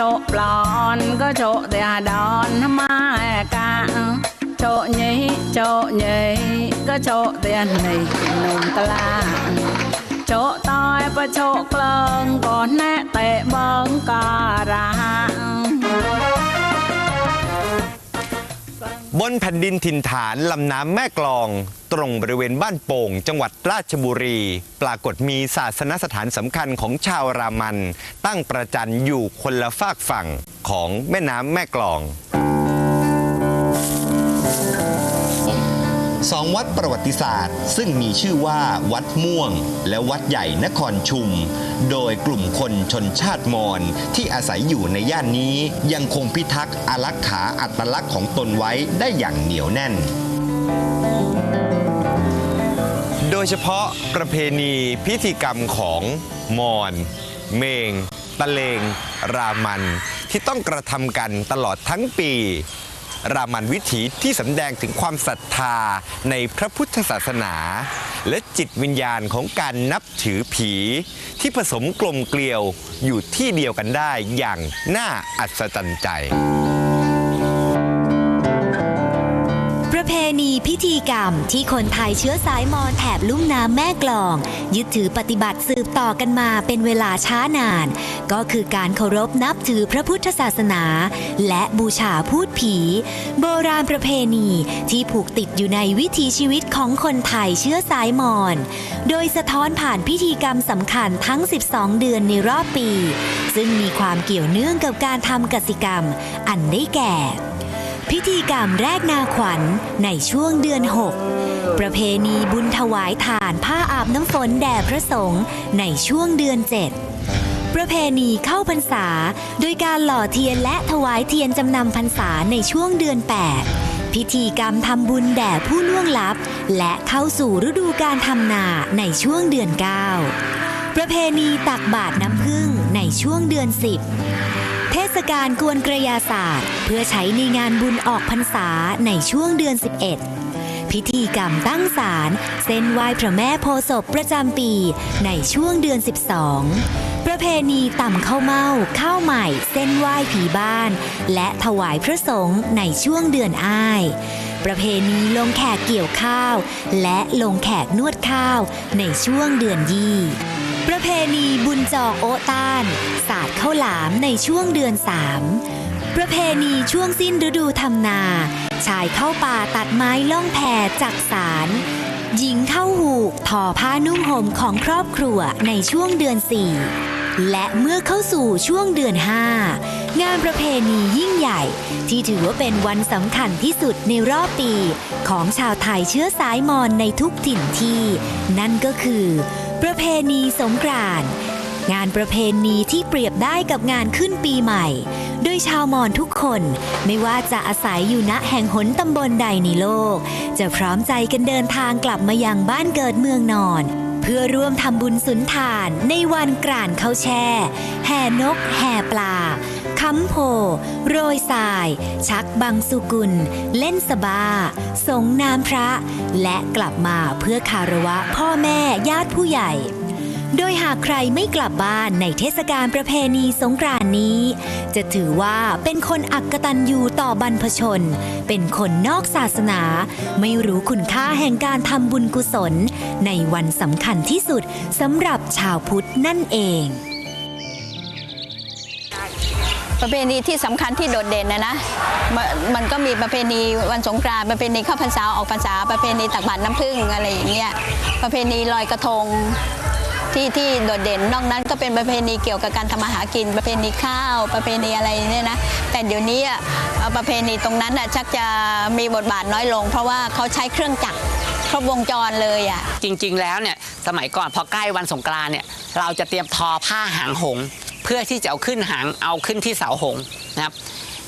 โชปลอนก็โชเดียดอนมาแอกะโชนี้โชนี้ก็โชเดียนในนมตลาโชตอยประโชกเกลิงก่อนแน่เตะเบิงการะ บนแผ่นดินถิ่นฐานลำน้ำแม่กลอง ตรงบริเวณบ้านโป่ง จังหวัดราชบุรี ปรากฏมีศาสนสถานสำคัญของชาวรามัน ตั้งประจันอยู่คนละฝากฝั่งของแม่น้ำแม่กลอง สองวัดประวัติศาสตร์ ซึ่งมีชื่อว่าวัดม่วง และวัดใหญ่นครชุม โดยกลุ่มคนชนชาติมอญที่อาศัยอยู่ในย่านนี้ยังคงพิทักษ์อารักขาอัตลักษณ์ของตนไว้ได้อย่างเหนียวแน่นโดยเฉพาะประเพณีพิธีกรรมของมอญเมง ตะเลง รามัน ที่ต้องกระทำกันตลอดทั้งปี รามันวิถีที่สำแดงถึงความศรัทธาในพระพุทธศาสนา และจิตวิญญาณของการนับถือผี ที่ผสมกลมเกลียวอยู่ที่เดียวกันได้อย่างน่าอัศจรรย์ใจ ณีพิธีกรรมที่คนไทยเชื้อสายมอญแถบลุ่มน้ำแม่กลอง ยึดถือปฏิบัติสืบต่อกันมาเป็นเวลาช้านาน ก็คือการเคารพนับถือพระพุทธศาสนา และบูชาพูดผี โบราณประเพณีที่ผูกติดอยู่ในวิถีชีวิตของคนไทยเชื้อสายมอญโดยสะท้อนผ่านพิธีกรรมสำคัญทั้ง 12 เดือนในรอบปี ซึ่งมีความเกี่ยวเนื่องกับการทำกสิกรรม อันได้แก่ พิธีกรรมแรกนาขวัญในช่วงเดือน 6 ประเพณีบุญถวายทานผ้าอาบน้ำฝนแด่พระสงฆ์ในช่วงเดือน 7 ประเพณีเข้าพรรษา โดยการหล่อเทียนและถวายเทียนจำนำพรรษาในช่วงเดือน 8 พิธีกรรมทำบุญแด่ผู้ล่วงลับ และเข้าสู่ฤดูการทำนาในช่วงเดือน 9 ประเพณีตักบาตรน้ำผึ้งในช่วงเดือน 10 ศกาลกวนกระยาศาสตร์ เพื่อใช้ในงานบุญออกพรรษาในช่วงเดือน 11 พิธีกรรมตั้งศาลเส้นไหว้พระแม่โพศพประจำปีในช่วงเดือน 12 ประเพณีต่ำข้าวเมาข้าวใหม่เส้นไหว้ผีบ้าน และถวายพระสงฆ์ในช่วงเดือนอ้ายประเพณีลงแขกเกี่ยวข้าว และลงแขกนวดข้าวในช่วงเดือนยี่ ประเพณีบุญจอกโอต้านศาสตร์ข้าวหลามในช่วงเดือน3ประเพณีช่วงสิ้นฤดูทำนา ชายเข้าป่าตัดไม้ล่องแพจักสารหญิงเข้าหูกทอผ้านุ่งห่มของครอบครัวในช่วงเดือน4และเมื่อเข้าสู่ช่วงเดือน5งานประเพณียิ่งใหญ่ ที่ถือว่าเป็นวันสำคัญที่สุดในรอบปี ของชาวไทยเชื้อสายมอญในทุกถิ่นที่ นั่นก็คือ ประเพณีสงกรานต์งานประเพณีที่เปรียบได้กับงานขึ้นปีใหม่ โดยชาวมอญทุกคนไม่ว่าจะอาศัยอยู่ณแห่งหนตำบลใดในโลก จะพร้อมใจกันเดินทางกลับมายังบ้านเกิดเมืองนอน เพื่อร่วมทำบุญสุนทานในวันกรานเข้าแช่ แห่นก แห่ปลา ค้ำโพ โรยทราย ชักบังสุกุล เล่นสบา สงน้ำพระ และกลับมาเพื่อคารวะพ่อแม่ญาติผู้ใหญ่ โดยหากใครไม่กลับบ้านในเทศกาลประเพณีสงกรานนี้ จะถือว่าเป็นคนอักตันยูต่อบรรพชน เป็นคนนอกศาสนา ไม่รู้คุณค่าแห่งการทำบุญกุศล ในวันสำคัญที่สุดสำหรับชาวพุทธนั่นเอง ประเพณีที่สำคัญที่โดดเด่นนะนะม,มันก็มีประเพณีวันสงกรานต์ประเพณีเข้าพรรษาออกพรรษาประเพณีตักบาตรน้ำผึ้งอะไรอย่างเงี้ยประเพณีลอยกระทงที่ที่โดดเด่นนอกนั้นก็เป็นประเพณีเกี่ยวกับการทำมาหากิน ประเพณีข้าว ประเพณีอะไรเนี่ยนะแต่เดี๋ยวนี้อะเอ่อประเพณีตรงนั้นอะชักจะมีบทบาทน้อยลง เพราะว่าเขาใช้เครื่องจักรครบวงจรเลยอะจริง ๆ แล้วเนี่ยสมัยก่อนพอใกล้วันสงกรานต์เนี่ยเราจะเตรียมทอผ้าหางหง พื่อที่จะเอาขึ้นหางเอาขึ้นที่เสาหงนะครับ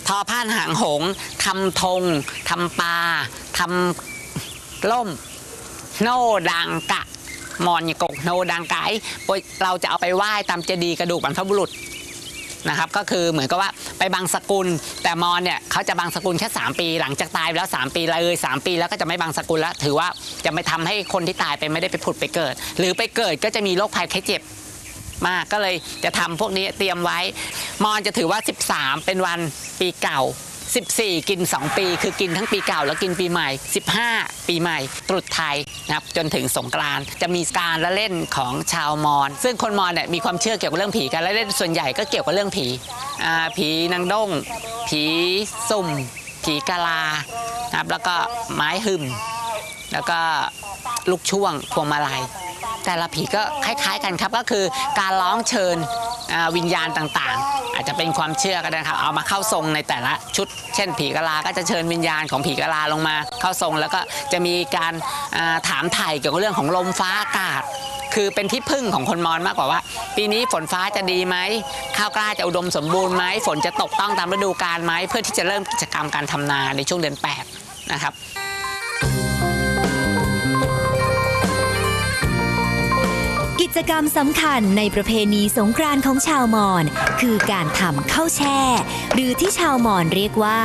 ทอผ้าหางหงส์ทำธงทำปลาทำล่ม โนดังกะ มอนยกกโนดังไกเราจะเอาไปไหว้ตามเจดีย์กระดูกบรรพบุรุษนะครับก็คือเหมือนกับว่าไปบางสกุล แต่มอนเนี่ยเขาจะบางสกุลแค่ 3 ปี หลังจากตายไปแล้ว 3 ปีเลย3ปีแล้วก็จะไม่บางสกุลแล้ว ถือว่าจะไม่ทำให้คนที่ตายไปไม่ได้ไปผุดไปเกิด หรือไปเกิดก็จะมีโรคภัยไข้เจ็บ มากก็เลยจะทำพวกนี้เตรียมไว้ มอนจะถือว่า 13 เป็นวันปีเก่า 14 กิน 2 ปี คือกินทั้งปีเก่า แล้วกินปีใหม่ 15 ปีใหม่ ตรุษไทยนะครับจนถึงสงกรานต์จะมีการละเล่นของชาวมอญซึ่งคนมอญเนี่ยมีความเชื่อเกี่ยวกับเรื่องผีการละเล่นส่วนใหญ่ก็เกี่ยวกับเรื่องผีผีนางด้ง ผีสุ่ม ผีกาลานะครับแล้วก็ไม้หึมแล้วก็ลูกช่วงพวงมาลัย แต่ละผีก็คล้าย ๆ กันครับก็คือการร้องเชิญวิญญาณต่างๆ อาจจะเป็นความเชื่อก็ได้ครับเอามาเข้าทรงในแต่ละชุด เช่น ผีกะลาก็จะเชิญวิญญาณของผีกะลาลงมาเข้าทรง แล้วก็จะมีการถามไถ่เกี่ยวกับเรื่องของลมฟ้าอากาศ คือเป็นที่พึ่งของคนมอญมากกว่าว่า ปีนี้ฝนฟ้าจะดีไหมข้าวกล้าจะอุดมสมบูรณ์ไหมฝนจะตกต้องตามฤดูกาลไหมเพื่อที่จะเริ่มกิจกรรมการทำนาในช่วงเดือนแปดนะครับ จกรรมสำคัญในประเพณีสงกรานต์ของชาวมอญคือการทำข้าวแช่ หรือที่ชาวมอญเรียกว่า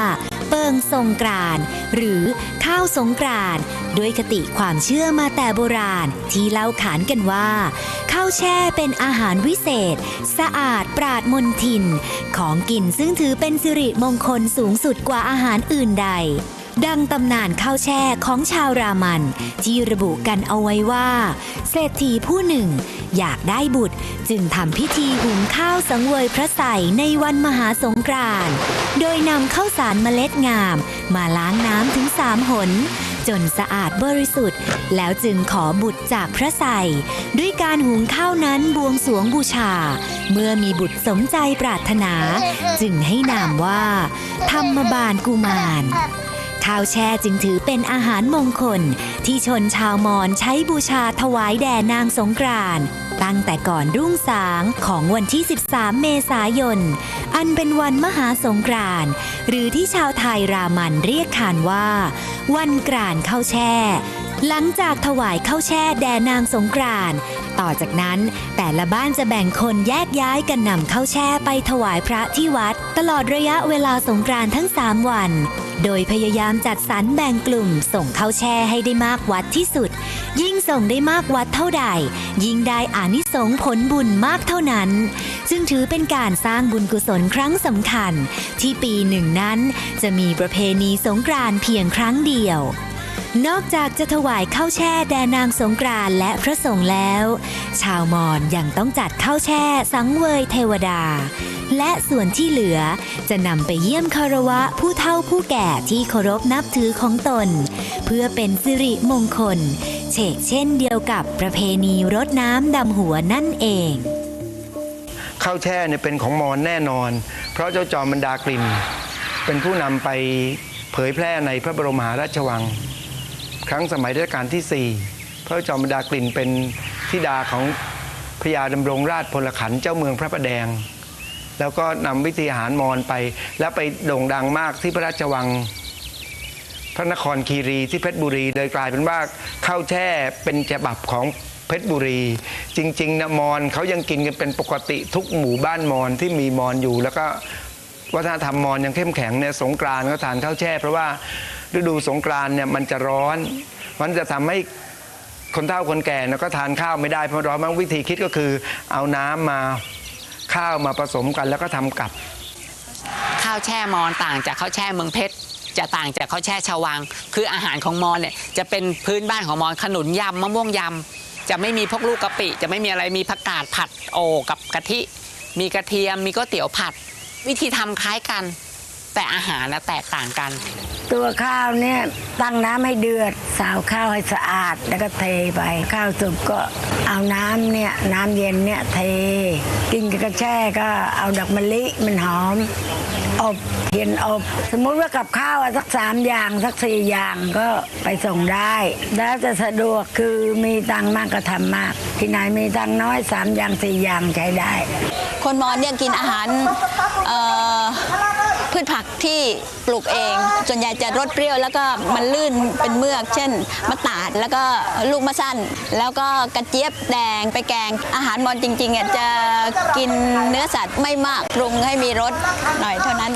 เปิงสงกรานต์หรือข้าวสงกรานต์ด้วยคติความเชื่อมาแต่โบราณที่เล่าขานกันว่า ข้าวแช่เป็นอาหารวิเศษ สะอาดปราดมนทิน ของกินซึ่งถือเป็นสิริมงคลสูงสุดกว่าอาหารอื่นใด ดังตำนานข้าวแช่ของชาวรามัน ที่ระบุกันเอาไว้ว่า เศรษฐีผู้หนึ่ง อยากได้บุตรจึงทำพิธีหุงข้าวสังเวยพระใสในวันมหาสงกรานต์โดยนำข้าวสารเมล็ดงาม มาล้างน้ำถึงสามหนจนสะอาดบริสุทธิ์ แล้วจึงขอบุตรจากพระใสด้วยการหุงข้าวนั้นบวงสรวงบูชา เมื่อมีบุตรสมใจปรารถนา จึงให้นามว่า ธรรมบาลกุมาร ข้าวแช่จึงถือเป็นอาหารมงคล ที่ชนชาวมอญใช้บูชาถวายแด่นางสงกรานต์ตั้งแต่ก่อนรุ่งสางของวันที่ 13 เมษายน อันเป็นวันมหาสงกรานต์หรือที่ชาวไทยรามันเรียกขานว่า วันกรานข้าวแช่ หลังจากถวายข้าวแช่แด่นางสงกรานต่อจากนั้นแต่ละบ้านจะแบ่งคนแยกย้ายกันนำข้าวแช่ไปถวายพระที่วัด ตลอดระยะเวลาสงกรานทั้ง 3 วัน โดยพยายามจัดสรรแบ่งกลุ่ม ส่งข้าวแช่ให้ได้มากวัดที่สุด ยิ่งส่งได้มากวัดเท่าใด ยิ่งได้อานิสงส์ผลบุญมากเท่านั้น ซึ่งถือเป็นการสร้างบุญกุศลครั้งสำคัญ ที่ปีหนึ่งนั้น จะมีประเพณีสงกรานเพียงครั้งเดียว นอกจากจะถวายข้าวแช่แด่นางสงกรานและพระสงฆ์แล้ว ชาวมอญยังต้องจัดข้าวแช่สังเวยเทวดา และส่วนที่เหลือจะนำไปเยี่ยมคารวะผู้เฒ่าผู้แก่ที่เคารพนับถือของตน เพื่อเป็นสิริมงคลเชกเช่นเดียวกับประเพณีรดน้ำดำหัวนั่นเองข้าวแช่เนี่ยเป็นของมอญแน่นอน เพราะเจ้าจอมบรรดากลิ่นเป็นผู้นำไปเผยแพร่ในพระบรมหาราชวัง ครั้งสมัยรัชกาลที่ 4 พระจอมดากลิ่นเป็นธิดาของพญาดำรงราชพลขันเจ้าเมืองพระประแดง แล้วก็นำวิธีอาหารมอญไป แล้วไปโด่งดังมากที่พระราชวัง พระนครคีรีที่เพชรบุรีเลยกลายเป็นว่าข้าวแช่เป็นฉบับของเพชรบุรี จริงๆนะมอญเขายังกินกันเป็นปกติทุกหมู่บ้านมอญที่มีมอญอยู่ แล้วก็วัฒนธรรมมอญยังเข้มแข็งเนี่ยสงกรานต์ก็ทานข้าวแช่ เพราะว่า ฤดูสงกรานเนี่ยมันจะร้อน มันจะทำให้คนเฒ่าคนแก่ก็ทานข้าวไม่ได้เพราะร้อนมันวิธีคิดก็คือ เอาน้ำมาข้าวมาผสมกันแล้วก็ทำกับ ข้าวแช่มอญต่างจากข้าวแช่เมืองเพชรจะต่างจากข้าวแช่ชาววัง คืออาหารของมอญเนี่ยจะเป็นพื้นบ้านของมอญขนุนยำมะม่วงยำจะไม่มีพวกลูกกะปิ จะไม่มีอะไรมีผักกาดผัดโอกับกะทิ มีกระเทียมมีก๋วยเตี๋ยวผัด วิธีทำคล้ายกัน แต่อาหารนะแตกต่างกัน ตัวข้าวเนี่ยตั้งน้ำให้เดือด สาวข้าวให้สะอาดแล้วก็เทไป ข้าวสุกก็เอาน้ำเนี่ยน้ำเย็นเนี่ยเท กินกับกระแช่ก็เอาดอกมะลิมันหอมอบเทียนอบ สมมุติว่ากับข้าวอะสักสามอย่างสักสี่อย่างก็ไปส่งได้ แล้วจะสะดวกคือมีตังค์มากก็ทำมาก ที่ไหนมีตังค์น้อยสามอย่างสี่อย่างใช้ได้ คนมอญเนี่ยกินอาหารเอ่อ พืชผักที่ปลูกเอง ส่วนใหญ่จะรสเปรี้ยวแล้วก็มันลื่นเป็นเมือก เช่นมะตาดแล้วก็ลูกมะสั้น แล้วก็กระเจี๊ยบแดงไปแกง อาหารมอญจริงๆจะกินเนื้อสัตว์ไม่มากปรุงให้มีรสหน่อยเท่านั้น